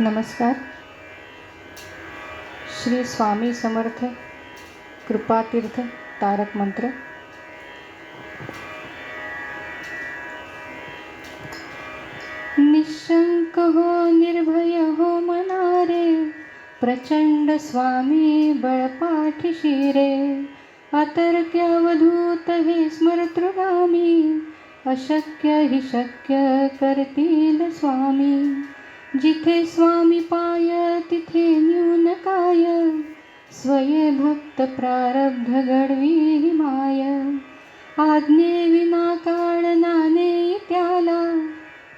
नमस्कार। श्री स्वामी समर्थ कृपातीर्थ तारक मंत्र। निशंक हो, निर्भय हो, मनारे प्रचंड स्वामी बळपाठीशी रे अतर्क्य अवधूत हे स्मरतृगामी, अशक्य हि शक्य करतील स्वामी। जिथे स्वामी पाय तिथे न्यून काय? स्वये भक्त प्रारब्ध घडवी माय. आज्ञे विना काळ नाने त्याला.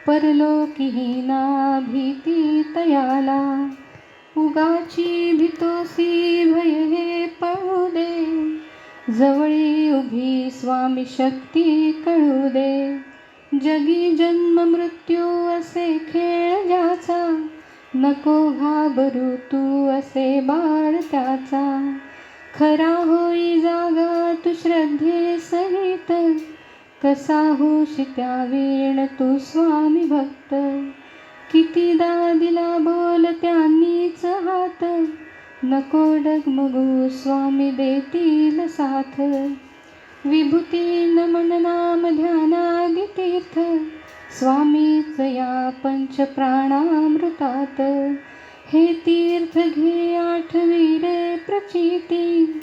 परलोकहीना भीती तयाला. उगाची भीतोसी भय हे पळू दे. जवळी उभी स्वामी शक्ती कळू दे. जगी जन्म मृत्यू असे खेळ नको घाबरू तू असे बाळ त्याचा. खरा होई जागा तू श्रद्धे सहित. कसा होशी त्या वीण तू स्वामी भक्त. कितीदा दिला बोल त्यांनीच हात. नको डगमगू स्वामी देतील साथ. विभूती नमन नाम ध्यानादि तीर्थ स्वामीच या पंच प्राणामृतात हे तीर्थ घे आठवी रे प्रचिती।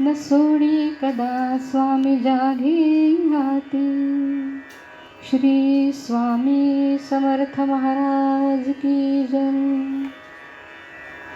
न सोडी कदा स्वामी जागे हाती श्री स्वामी समर्थ महाराज की जय।